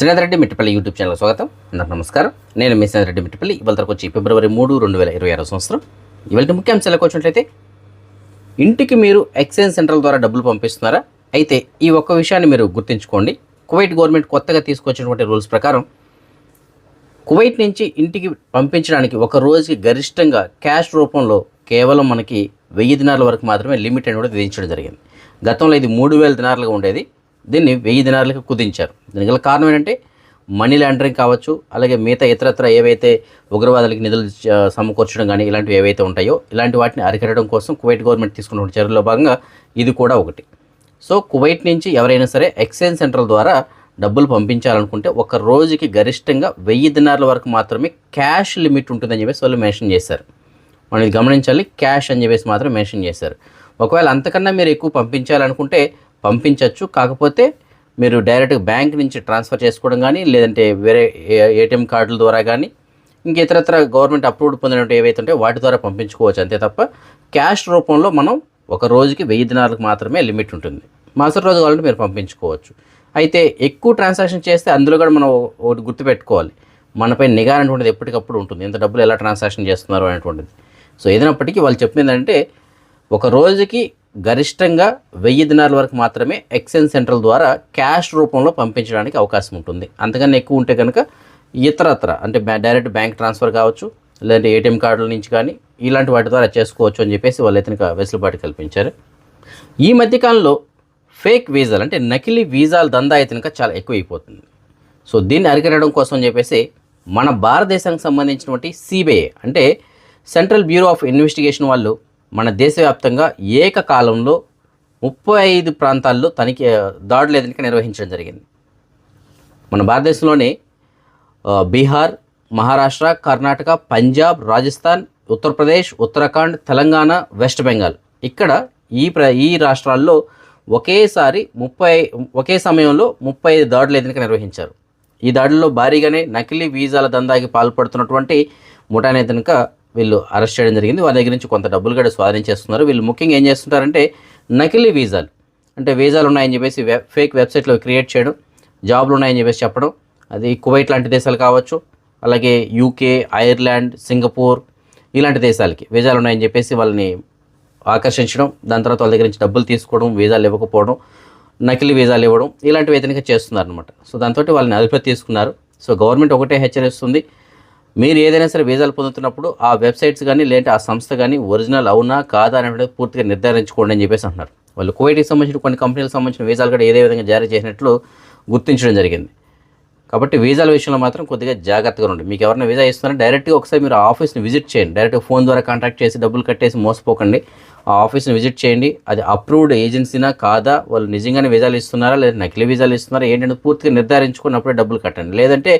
Srinath Reddy Mittapalli YouTube channel స్వాగతం. అందరికీ నమస్కారం. నేను మీ శ్రీనాథ్ రెడ్డి మిట్టపల్లి. ఇవాళ తరకు వచ్చి ఫిబ్రవరి మూడు రెండు వేల ఇరవై ఆరో సంవత్సరం. ఇవాళ ముఖ్యాంశాలకు వచ్చినట్లయితే ఇంటికి మీరు ఎక్స్చేంజ్ సెంటర్ల ద్వారా డబ్బులు పంపిస్తున్నారా? అయితే ఈ ఒక్క విషయాన్ని మీరు గుర్తుంచుకోండి. కువైట్ గవర్నమెంట్ కొత్తగా తీసుకొచ్చినటువంటి రూల్స్ ప్రకారం కువైట్ నుంచి ఇంటికి పంపించడానికి ఒక రోజుకి గరిష్టంగా క్యాష్ రూపంలో కేవలం మనకి వెయ్యి దినాల వరకు మాత్రమే లిమిట్ అని కూడా విధించడం జరిగింది. గతంలో ఇది మూడు వేల దినాలుగా ఉండేది. దీన్ని వెయ్యి దినాలకు కుదించారు. దీనికి గల కారణం ఏంటంటే మనీ లాండరింగ్ కావచ్చు అలాగే మిగతా ఇతరత్ర ఏవైతే ఉగ్రవాదులకి నిధులు సమకూర్చడం కానీ ఇలాంటివి ఏవైతే ఉంటాయో ఇలాంటి వాటిని అరికట్టడం కోసం కువైట్ గవర్నమెంట్ తీసుకున్న చర్యల్లో భాగంగా ఇది కూడా ఒకటి. సో కువైట్ నుంచి ఎవరైనా సరే ఎక్స్చేంజ్ సెంటర్ల ద్వారా డబ్బులు పంపించాలనుకుంటే ఒక రోజుకి గరిష్టంగా వెయ్యి దినార్ల వరకు మాత్రమే క్యాష్ లిమిట్ ఉంటుందని చెప్పేసి వాళ్ళు మెన్షన్ చేశారు. మనం ఇది గమనించాలి క్యాష్ అని చెప్పేసి మాత్రం మెన్షన్ చేశారు. ఒకవేళ అంతకన్నా మీరు ఎక్కువ పంపించాలనుకుంటే పంపించవచ్చు కాకపోతే మీరు డైరెక్ట్గా బ్యాంక్ నుంచి ట్రాన్స్ఫర్ చేసుకోవడం కానీ లేదంటే వేరే ఏటీఎం కార్డుల ద్వారా కానీ ఇంక ఇతరత్ర గవర్నమెంట్ అప్రూవ్డ్ పొందినట్టు ఏవైతే ఉంటాయో వాటి ద్వారా పంపించుకోవచ్చు అంతే తప్ప క్యాష్ రూపంలో మనం ఒక రోజుకి వెయ్యి దినాలకు మాత్రమే లిమిట్ ఉంటుంది. మరుసటి రోజు కావాలంటే మీరు పంపించుకోవచ్చు. అయితే ఎక్కువ ట్రాన్సాక్షన్ చేస్తే అందులో కూడా మనం ఒకటి గుర్తుపెట్టుకోవాలి. మనపై నిఘా అనేటువంటిది ఎప్పటికప్పుడు ఉంటుంది. ఎంత డబ్బులు ఎలా ట్రాన్సాక్షన్ చేస్తున్నారు అనేటువంటిది. సో ఏదైనప్పటికీ వాళ్ళు చెప్పింది అంటే ఒక రోజుకి గరిష్టంగా వెయ్యి దినాల వరకు మాత్రమే ఎక్స్చేంజ్ సెంటర్ల ద్వారా క్యాష్ రూపంలో పంపించడానికి అవకాశం ఉంటుంది. అంతకన్నా ఎక్కువ ఉంటే కనుక ఇతరత్ర అంటే డైరెక్ట్ బ్యాంక్ ట్రాన్స్ఫర్ కావచ్చు లేదంటే ఏటీఎం కార్డుల నుంచి కానీ ఇలాంటి వాటి ద్వారా చేసుకోవచ్చు అని చెప్పేసి వాళ్ళు ఇతనికి వెసులుబాటు కల్పించారు. ఈ మధ్యకాలంలో ఫేక్ వీజాలు అంటే నకిలీ వీజాల దందా ఇతనిక చాలా ఎక్కువైపోతుంది. సో దీన్ని అరికట్టడం కోసం అని చెప్పేసి మన భారతదేశానికి సంబంధించినటువంటి సిబిఐ అంటే సెంట్రల్ బ్యూరో ఆఫ్ ఇన్వెస్టిగేషన్ వాళ్ళు మన దేశవ్యాప్తంగా ఏకకాలంలో ముప్పై ఐదు ప్రాంతాల్లో తనిఖీ దాడులు ఎదునిక నిర్వహించడం జరిగింది. మన భారతదేశంలోనే బీహార్ మహారాష్ట్ర కర్ణాటక పంజాబ్ రాజస్థాన్ ఉత్తరప్రదేశ్ ఉత్తరాఖండ్ తెలంగాణ వెస్ట్ బెంగాల్. ఇక్కడ ఈ ప్ర ఈ రాష్ట్రాల్లో ఒకేసారి ముప్పై ఒకే సమయంలో ముప్పై ఐదు దాడులు ఎదునిక నిర్వహించారు. ఈ దాడుల్లో భారీగానే నకిలీ వీజాల దందాకి పాల్పడుతున్నటువంటి ముఠానేతనుక వీళ్ళు అరెస్ట్ చేయడం జరిగింది. వారి దగ్గర నుంచి కొంత డబ్బులు కూడా స్వాధీనం చేస్తున్నారు వీళ్ళు ముఖ్యంగా ఏం చేస్తుంటారంటే నకిలీ వీజాలు అంటే వీజాలు ఉన్నాయని చెప్పేసి వెబ్ ఫేక్ వెబ్సైట్లో క్రియేట్ చేయడం జాబ్లు ఉన్నాయని చెప్పేసి చెప్పడం. అది కువైట్ లాంటి దేశాలు కావచ్చు అలాగే యూకే ఐర్లాండ్ సింగపూర్ ఇలాంటి దేశాలకి వీజాలు ఉన్నాయని చెప్పేసి వాళ్ళని ఆకర్షించడం దాని తర్వాత వాళ్ళ దగ్గర నుంచి డబ్బులు తీసుకోవడం వీజాలు ఇవ్వకపోవడం నకిలీ వీజాలు ఇవ్వడం ఇలాంటివి ఏదైనా చేస్తున్నారు అనమాట సో దాంతో వాళ్ళని అదుపులో తీసుకున్నారు. సో గవర్నమెంట్ ఒకటే హెచ్చరిస్తుంది. మీరు ఏదైనా సరే వీసాలు పొందుతున్నప్పుడు ఆ వెబ్సైట్స్ కానీ లేదంటే ఆ సంస్థ కానీ ఒరిజినల్ అవునా కాదా అనేటువంటి పూర్తిగా నిర్ధారించుకోండి అని చెప్పేసి అంటున్నారు. వాళ్ళు కువైట్కి సంబంధించిన కొన్ని కంపెనీలకు సంబంధించిన వీసాలు కూడా ఏదే విధంగా జారీ చేసినట్లు గుర్తించడం జరిగింది. కాబట్టి వీసాల విషయంలో మాత్రం కొద్దిగా జాగ్రత్తగా ఉండండి. మీకు ఎవరైనా వీసా ఇస్తున్నారో డైరెక్ట్గా ఒకసారి మీరు ఆ ఆఫీస్ని విజిట్ చేయండి. డైరెక్ట్గా ఫోన్ ద్వారా కాంటాక్ట్ చేసి డబ్బులు కట్టేసి మోసపోకండి. ఆ ఆఫీస్ని విజిట్ చేయండి. అది అప్రూవ్డ్ ఏజెన్సీనా కాదా? వాళ్ళు నిజంగానే వీసాలు ఇస్తున్నారా? లేదా నకిలీ వీసాలు ఇస్తున్నారా? ఏంటంటే పూర్తిగా నిర్ధారించుకున్నప్పుడే డబ్బులు కట్టండి. లేదంటే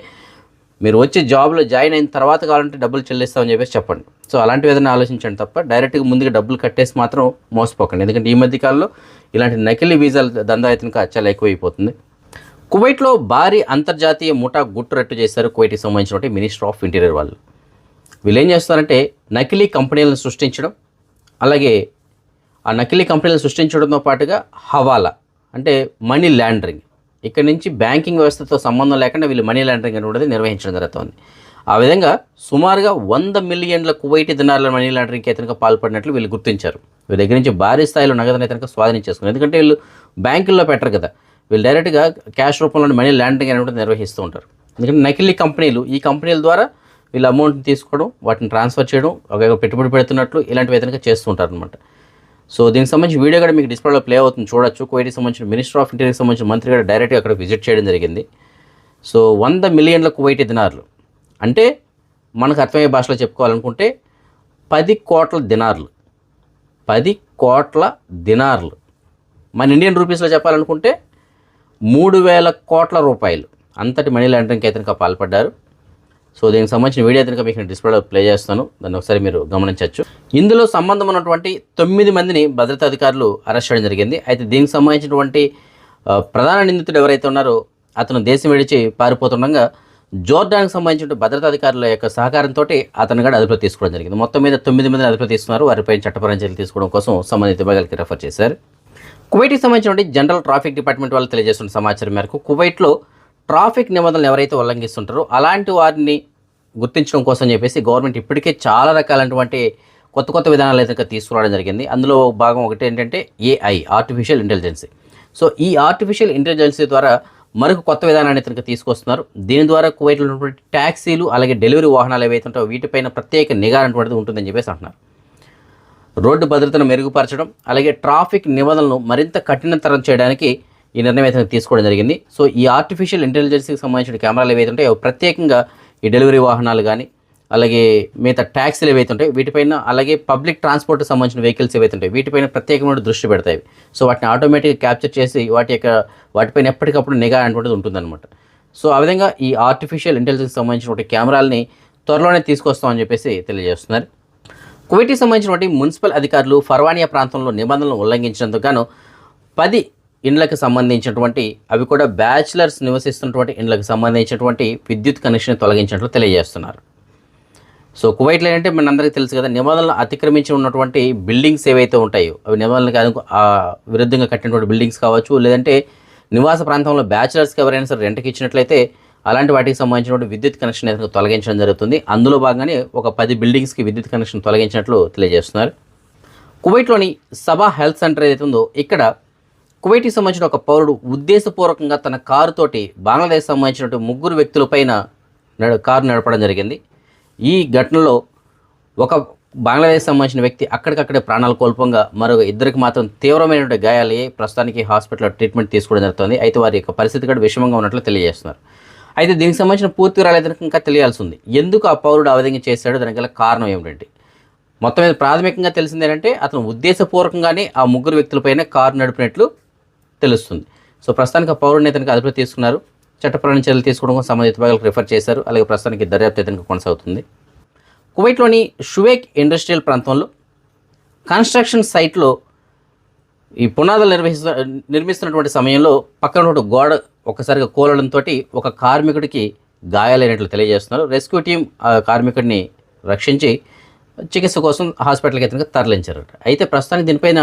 మీరు వచ్చి జాబ్లో జాయిన్ అయిన తర్వాత కావాలంటే డబ్బులు చెల్లిస్తామని చెప్పేసి చెప్పండి. సో అలాంటివి ఏదైనా ఆలోచించండి తప్ప డైరెక్ట్గా ముందుగా డబ్బులు కట్టేసి మాత్రం మోసపోకండి. ఎందుకంటే ఈ మధ్యకాలంలో ఇలాంటి నకిలీ వీసాల దందా అయితే చాలా ఎక్కువైపోతుంది. కువైట్లో భారీ అంతర్జాతీయ ముఠా గుట్టురట్టు చేశారు కువైట్కి సంబంధించినటువంటి మినిస్టర్ ఆఫ్ ఇంటీరియర్ వాళ్ళు. వీళ్ళు ఏం చేస్తారంటే నకిలీ కంపెనీలను సృష్టించడం అలాగే ఆ నకిలీ కంపెనీలను సృష్టించడంతో పాటుగా హవాలా అంటే మనీ ల్యాండరింగ్ ఇక్కడ నుంచి బ్యాంకింగ్ వ్యవస్థతో సంబంధం లేకుండా వీళ్ళు మనీ లాండరింగ్ అనేది నిర్వహించడం జరుగుతుంది. ఆ విధంగా సుమారుగా వంద మిలియన్ల కువైటీ దినార్ల మనీ లాండరింగ్ ఇతనికి పాల్పడినట్లు వీళ్ళు గుర్తించారు. వీళ్ళ దగ్గర నుంచి భారీ స్థాయిలో నగదుని ఇతనికి స్వాధీనం చేసుకున్నారు. ఎందుకంటే వీళ్ళు బ్యాంకుల్లో పెట్టరు కదా. వీళ్ళు డైరెక్ట్గా క్యాష్ రూపంలో మనీ లాండరింగ్ అనేది నిర్వహిస్తూ ఉంటారు. ఎందుకంటే నకిలీ కంపెనీలు ఈ కంపెనీల ద్వారా వీళ్ళు అమౌంట్ తీసుకోవడం వాటిని ట్రాన్స్ఫర్ చేయడం ఒక పెట్టుబడి పెడుతున్నట్లు ఇలాంటివి ఏదైనా చేస్తుంటారు అనమాట సో దీనికి సంబంధించి వీడియో కూడా మీకు డిస్ప్లేలో ప్లే అవుతుంది చూడొచ్చు. కువైట్కి సంబంధించిన మినిస్టర్ ఆఫ్ ఇంటీరియర్కి సంబంధించిన మంత్రి కూడా డైరెక్ట్గా అక్కడ విజిట్ చేయడం జరిగింది. సో వంద మిలియన్ల కువైటీ దినార్లు. అంటే మనకు అర్థమయ్యే భాషలో చెప్పుకోవాలనుకుంటే పది కోట్ల దినార్లు. పది కోట్ల దినార్లు. మన ఇండియన్ రూపీస్లో చెప్పాలనుకుంటే మూడు వేల కోట్ల రూపాయలు. అంతటి మనీ లాండరింగ్కి అయితే పాల్పడ్డారు. సో దీనికి సంబంధించిన వీడియో కనుక మీకు డిస్ప్లేలో ప్లే చేస్తాను. దాన్ని ఒకసారి మీరు గమనించవచ్చు. ఇందులో సంబంధం ఉన్నటువంటి తొమ్మిది మందిని భద్రతా అధికారులు అరెస్ట్ చేయడం జరిగింది. అయితే దీనికి సంబంధించినటువంటి ప్రధాన నిందితుడు ఎవరైతే ఉన్నారో అతను దేశం విడిచి పారిపోతుండగా జోర్డాన్కి సంబంధించిన భద్రతా అధికారుల యొక్క సహకారంతో అతను కూడా అదుపులో తీసుకోవడం జరిగింది. మొత్తం మీద తొమ్మిది మందిని అదుపులో తీసుకున్నారు. వారిపై చట్టపరమైన చర్యలు తీసుకోవడం కోసం సంబంధిత విభాగాలకి రెఫర్ చేశారు. కువైట్కి సంబంధించినటువంటి జనరల్ ట్రాఫిక్ డిపార్ట్మెంట్ వాళ్ళు తెలియజేస్తున్న సమాచారం మేరకు కువైట్లో ట్రాఫిక్ నిబంధనలు ఎవరైతే ఉల్లంఘిస్తుంటారో అలాంటి వారిని గుర్తించడం కోసం చెప్పేసి గవర్నమెంట్ ఇప్పటికే చాలా రకాలైనటువంటి కొత్త కొత్త విధానాలు అయితే తీసుకురావడం జరిగింది. అందులో భాగం ఒకటి ఏంటంటే ఏఐ ఆర్టిఫిషియల్ ఇంటెలిజెన్సీ సో ఈ ఆర్టిఫిషియల్ ఇంటెలిజెన్సీ ద్వారా మరొక కొత్త విధానాన్ని కనుక తీసుకొస్తున్నారు. దీని ద్వారా కువైట్లో ఉన్నటువంటి ట్యాక్సీలు అలాగే డెలివరీ వాహనాలు ఏవైతే ఉంటాయో వీటిపైన ప్రత్యేక నిఘా అనేటువంటిది ఉంటుందని చెప్పేసి అంటున్నారు. రోడ్డు భద్రతను మెరుగుపరచడం అలాగే ట్రాఫిక్ నిబంధనలను మరింత కఠినతరం చేయడానికి ఈ నిర్ణయం అయితే తీసుకోవడం జరిగింది. సో ఈ ఆర్టిఫిషియల్ ఇంటెలిజెన్స్కి సంబంధించిన కెమెరాలు ఏవైతే ఉంటాయో ప్రత్యేకంగా ఈ డెలివరీ వాహనాలు కానీ అలాగే మిగతా ట్యాక్సీలు ఏవైతే ఉంటాయి వీటిపైన అలాగే పబ్లిక్ ట్రాన్స్పోర్ట్కి సంబంధించిన వెహికల్స్ ఏవైతే ఉంటాయి వీటిపైన ప్రత్యేకమైన దృష్టి పెడతాయి. సో వాటిని ఆటోమేటిక్గా క్యాప్చర్ చేసి వాటి యొక్క వాటిపైన ఎప్పటికప్పుడు నిఘా అనేటువంటిది ఉంటుందన్నమాట. సో ఆ విధంగా ఈ ఆర్టిఫిషియల్ ఇంటెలిజెన్స్ సంబంధించిన కెమెరాలని త్వరలోనే తీసుకొస్తామని చెప్పేసి తెలియజేస్తున్నారు. కువైట్కి సంబంధించినటువంటి మున్సిపల్ అధికారులు ఫర్వానియా ప్రాంతంలో నిబంధనలను ఉల్లంఘించినందుకు గాను పది ఇండ్లకు సంబంధించినటువంటి అవి కూడా బ్యాచిలర్స్ నివసిస్తున్నటువంటి ఇండ్లకు సంబంధించినటువంటి విద్యుత్ కనెక్షన్ తొలగించినట్లు తెలియజేస్తున్నారు. సో కువైట్లో ఏంటంటే మనందరికీ తెలుసు కదా నిబంధనలు అతిక్రమించి ఉన్నటువంటి బిల్డింగ్స్ ఏవైతే ఉంటాయో అవి నిబంధనలకు విరుద్ధంగా కట్టినటువంటి బిల్డింగ్స్ కావచ్చు లేదంటే నివాస ప్రాంతంలో బ్యాచిలర్స్కి ఎవరైనా సరే రెంట్కి ఇచ్చినట్లయితే అలాంటి వాటికి సంబంధించినటువంటి విద్యుత్ కనెక్షన్ ఏదైనా తొలగించడం జరుగుతుంది. అందులో భాగంగానే ఒక పది బిల్డింగ్స్కి విద్యుత్ కనెక్షన్ తొలగించినట్లు తెలియజేస్తున్నారు. కువైట్లోని సభా హెల్త్ సెంటర్ ఏదైతే ఉందో ఇక్కడ కువైట్కి సంబంధించిన ఒక పౌరుడు ఉద్దేశపూర్వకంగా తన కారుతోటి బంగ్లాదేశ్ సంబంధించినటువంటి ముగ్గురు వ్యక్తులపైన నడు కారు నడపడం జరిగింది. ఈ ఘటనలో ఒక బంగ్లాదేశ్ సంబంధించిన వ్యక్తి అక్కడికక్కడే ప్రాణాలు కోల్పోగా మరో ఇద్దరికి మాత్రం తీవ్రమైనటువంటి గాయాలయ్యి ప్రస్తుతానికి హాస్పిటల్లో ట్రీట్మెంట్ తీసుకోవడం జరుగుతుంది. అయితే వారి యొక్క పరిస్థితి కూడా విషమంగా ఉన్నట్లు తెలియజేస్తున్నారు. అయితే దీనికి సంబంధించిన పూర్తి రాలేదని ఇంకా తెలియాల్సి ఉంది. ఎందుకు ఆ పౌరుడు ఆ విధంగా చేశాడో? దానికి గల కారణం ఏమిటంటే మొత్తం మీద ప్రాథమికంగా తెలిసింది ఏంటంటే అతను ఉద్దేశపూర్వకంగానే ఆ ముగ్గురు వ్యక్తులపైన కారు నడిపినట్లు తెలుస్తుంది. సో ప్రస్తుతానికి ఆ నేతనికి అదుపులో తీసుకున్నారు. చట్టపరమైన చర్యలు తీసుకోవడం సంబంధిత విభాగాలకు రిఫర్ చేశారు. అలాగే ప్రస్తుతానికి దర్యాప్తు ఇతనికి కొనసాగుతుంది. కువైట్లోని షువేక్ ఇండస్ట్రియల్ ప్రాంతంలో కన్స్ట్రక్షన్ సైట్లో ఈ పునాదులు నిర్వహిస్తు నిర్మిస్తున్నటువంటి సమయంలో పక్కన ఒక గోడ ఒక్కసారిగా కోలడంతో ఒక కార్మికుడికి గాయాలైనట్లు తెలియజేస్తున్నారు. రెస్క్యూ టీం ఆ కార్మికుడిని రక్షించి చికిత్స కోసం హాస్పిటల్కి అతనికి తరలించారు అయితే ప్రస్తుతానికి దీనిపైన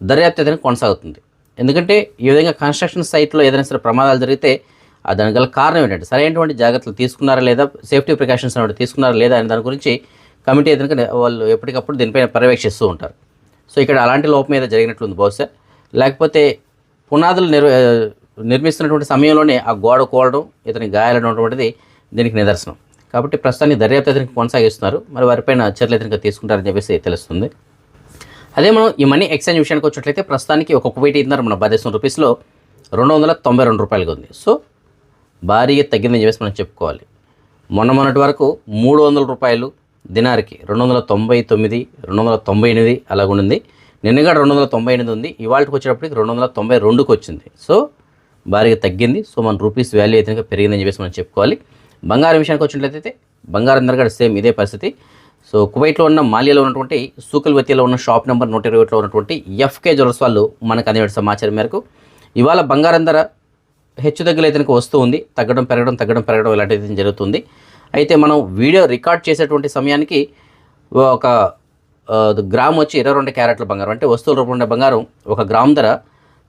దర్యాప్తు అయితే కొనసాగుతుంది. ఎందుకంటే ఈ విధంగా కన్స్ట్రక్షన్ సైట్లో ఏదైనా సరే ప్రమాదాలు జరిగితే ఆ దానికి గల కారణం ఏంటంటే సరైనటువంటి జాగ్రత్తలు తీసుకున్నారా లేదా సేఫ్టీ ప్రికాషన్స్ అనేవి తీసుకున్నారా లేదా అనే దాని గురించి కమిటీ ఏదైనా వాళ్ళు ఎప్పటికప్పుడు దీనిపైన పర్యవేక్షిస్తూ ఉంటారు. సో ఇక్కడ అలాంటి లోపం మీద జరిగినట్లుంది బహుశా. లేకపోతే పునాదులు నిర్ నిర్మిస్తున్నటువంటి సమయంలోనే ఆ గోడ కోవడం ఇతని గాయాలన్నటువంటిది దీనికి నిదర్శనం. కాబట్టి ప్రస్తుతానికి దర్యాప్తు ఇతనికి కొనసాగిస్తున్నారు. మరి వారిపైన చర్యలు ఇతనికి తీసుకుంటారని చెప్పేసి తెలుస్తుంది. అదే మనం ఈ మనీ ఎక్స్చేంజ్ విషయానికి వచ్చినట్లయితే ప్రస్తుతానికి ఒక కువైట్ ఇద్దరు మన భారతదేశం రూపీస్లో రెండు వందల తొంభై రెండు రూపాయలుగా ఉంది. సో భారీగా తగ్గిందని చెప్పేసి మనం చెప్పుకోవాలి. మొన్న మొన్నటి వరకు మూడు వందల రూపాయలు దినారికి రెండు వందల తొంభై తొమ్మిది రెండు వందల తొంభై ఎనిమిది అలాగ ఉండింది. నిన్నగా రెండు వందల తొంభై ఎనిమిది ఉంది. ఇవాళకి వచ్చేటప్పటికి రెండు వందల తొంభై రెండుకి వచ్చింది. సో భారీగా తగ్గింది. సో మన రూపీస్ వాల్యూ అయితే పెరిగిందని చెప్పేసి మనం చెప్పుకోవాలి. బంగారం విషయానికి వచ్చినట్లయితే బంగారం ధర కూడా సేమ్ ఇదే పరిస్థితి. సో కువైట్లో ఉన్న మాలియాలో ఉన్నటువంటి సూకల్వతిలో ఉన్న షాప్ నెంబర్ నూట ఇరవై ఒకటిలో ఉన్నటువంటి ఎఫ్కే జ్యువెల్స్ వాళ్ళు మనకు అందిన సమాచారం మేరకు ఇవాళ బంగారం ధర హెచ్చు తగ్గులు అయితే వస్తూ ఉంది. తగ్గడం పెరగడం తగ్గడం పెరగడం ఇలాంటిది జరుగుతుంది. అయితే మనం వీడియో రికార్డ్ చేసేటువంటి సమయానికి ఒక గ్రామ్ వచ్చి ఇరవై రెండు క్యారెట్ల బంగారం. అంటే వస్తువుల రూపంలో ఉండే బంగారం ఒక గ్రామ్ ధర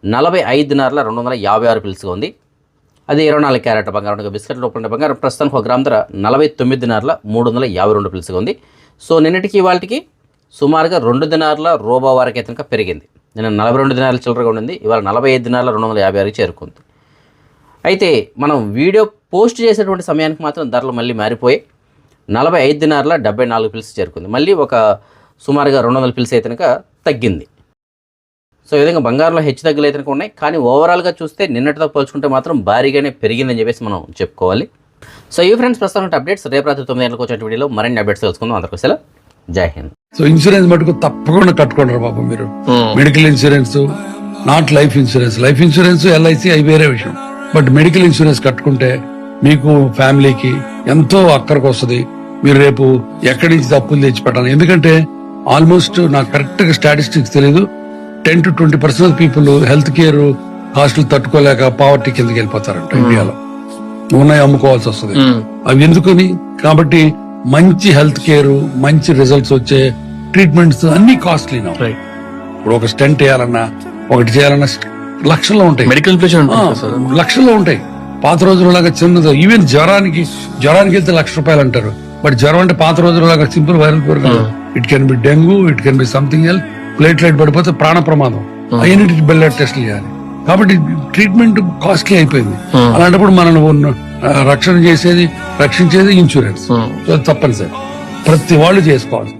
నలభై ఐదు నార్ల రెండు వందల యాభై ఆరు పిలుసుగా ఉంది. అది ఇరవై నాలుగు క్యారెట్ల బంగారం. బిస్కెట్ రూపంలో ఉండే బంగారం ప్రస్తుతానికి ఒక గ్రామ్ ధర నలభై తొమ్మిది నార్ల మూడు వందల యాభై రెండు పిలుసుగా ఉంది. సో నిన్నటికి ఇవాళకి సుమారుగా రెండు దినార్ల రూబా వారికి అయితే కనుక పెరిగింది. నిన్న నలభై రెండు దినాల చిల్లరగా ఉండింది ఇవాళ నలభై ఐదు దినాల రెండు వందల యాభై ఆరుకి చేరుకుంది. అయితే మనం వీడియో పోస్ట్ చేసేటువంటి సమయానికి మాత్రం ధరలు మళ్ళీ మారిపోయి నలభై ఐదు దినార్ల డెబ్బై నాలుగు పిల్స్ చేరుకుంది. మళ్ళీ ఒక సుమారుగా రెండు వందల పిల్స్ అయితే కనుక తగ్గింది. సో ఈ విధంగా బంగారంలో హెచ్చు తగ్గులు అయితే ఉన్నాయి. కానీ ఓవరాల్గా చూస్తే నిన్నటితో పోల్చుకుంటే మాత్రం భారీగానే పెరిగిందని చెప్పేసి మనం చెప్పుకోవాలి. సో ఈ ఫ్రెండ్స్ ప్రస్తుతం అప్డేట్స్ రేపు రాత్రి తొమ్మిది గంటలకు వచ్చే వీడియోలో మరిన్ని అప్డేట్స్ తెలుసుకుందాం. అందరికీ సెలవు. జై హింద్. సో ఇన్సూరెన్స్ మటుకు తప్పకుండా కట్టుకోండి బాబు మీరు. Medical insurance not life insurance life insurance LIC అవి వేరే విషయం. బట్ మెడికల్ ఇన్సూరెన్స్ కట్టుకుంటే మీకు ఫ్యామిలీకి ఎంతో అక్కడికి వస్తుంది. మీరు రేపు ఎక్కడి నుంచి తప్పులు తెచ్చి పెట్టాలి ఎందుకంటే ఆల్మోస్ట్ నాకు కరెక్ట్గా స్టాటిస్టిక్స్ తెలియదు ten to twenty percent people health care కాస్టులు తట్టుకోలేక పావర్టీ కిందకి వెళ్ళిపోతారంట ఇండియాలో. ఉన్నాయి అమ్ముకోవాల్సి వస్తుంది. అవి ఎందుకని? కాబట్టి మంచి హెల్త్ కేర్ మంచి రిజల్ట్స్ వచ్చే ట్రీట్మెంట్స్ అన్ని కాస్ట్లీ నా ఇప్పుడు ఒక స్టెంట్ వేయాలన్నా ఒకటి చేయాలన్నా లక్షల్లో ఉంటాయి. మెడికల్ లక్షల్లో ఉంటాయి. పాత రోజులలాగా చిన్నది ఈవెన్ జ్వరానికి జ్వరానికి వెళ్తే లక్ష రూపాయలు అంటారు. బట్ జ్వరం అంటే పాత రోజులలాగా సింపుల్ వైరల్ ఫీవర్ కాదు. It can be dengue it can be something L platelet పడిపోతే ప్రాణ ప్రమాదం. అవన్నిటి బెల్లెట్ టెస్ట్లు చేయాలి. కాబట్టి ట్రీట్మెంట్ కాస్ట్లీ అయిపోయింది. అలాంటప్పుడు మనల్ని రక్షణ చేసేది రక్షించేది ఇన్సూరెన్స్ తప్పనిసరి. ప్రతి వాళ్ళు చేసుకోవాలి.